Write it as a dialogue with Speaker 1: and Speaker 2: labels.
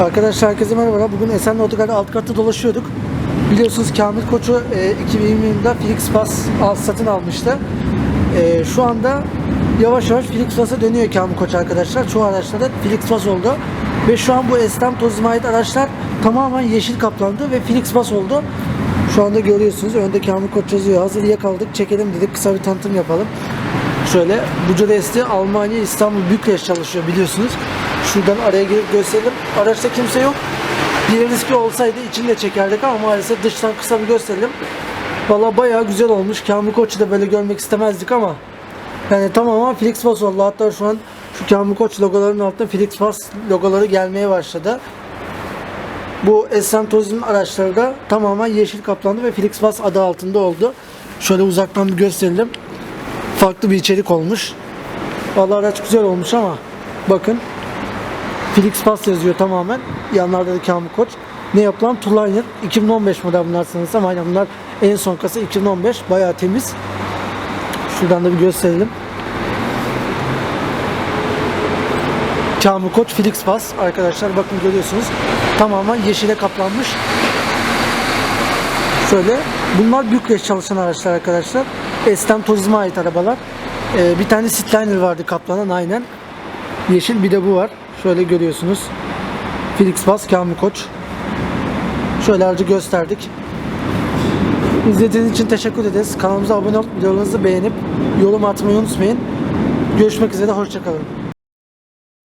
Speaker 1: Arkadaşlar herkese merhaba. Bugün Esenli Otogar'da alt katta dolaşıyorduk. Biliyorsunuz Kamil Koç'u e, 2020 yılında Felix Pass al- satın almıştı. E, şu anda yavaş yavaş Felix Pass'a dönüyor Kamil Koç arkadaşlar. Çoğu araçlarda Felix Pass oldu. Ve şu an bu Estem Tozim'e ait araçlar tamamen yeşil kaplandı ve Felix Pass oldu. Şu anda görüyorsunuz önde Kamil Koç yazıyor. Hazır yakaladık çekelim dedik kısa bir tanıtım yapalım. Şöyle Bucarest'i Almanya İstanbul Bükreş çalışıyor biliyorsunuz. Şuradan araya girip gösterelim. Araçta kimse yok. Bir riski olsaydı içinde çekerdik ama maalesef dıştan kısa bir gösterelim. Valla bayağı güzel olmuş. Kamil Koç'u da böyle görmek istemezdik ama yani tamamen Felix Pass oldu. Hatta şu an şu Kamil Koç logolarının altında Felix Pass logoları gelmeye başladı. Bu Esen Toz'un araçları da tamamen yeşil kaplandı ve Felix Pass adı altında oldu. Şöyle uzaktan bir gösterelim farklı bir içerik olmuş. Vallahi araç güzel olmuş ama bakın Felix Pass yazıyor tamamen. Yanlarda da Kamil Koç. Ne yapılan? Tulanya 2015 model bunlar sanırsam. Aynen bunlar en son kasa 2015. Bayağı temiz. Şuradan da bir gösterelim. Kamil Koç Felix Pass arkadaşlar bakın görüyorsunuz. Tamamen yeşile kaplanmış. Şöyle bunlar Bükreş çalışan araçlar arkadaşlar. Estem Turizm'e ait arabalar. Ee, bir tane Citliner vardı kaplanan aynen. Yeşil bir de bu var. Şöyle görüyorsunuz. Felix Pass Kamil Koç. Şöyle aracı gösterdik. İzlediğiniz için teşekkür ederiz. Kanalımıza abone olup videolarınızı beğenip yorum atmayı unutmayın. Görüşmek üzere. Hoşçakalın.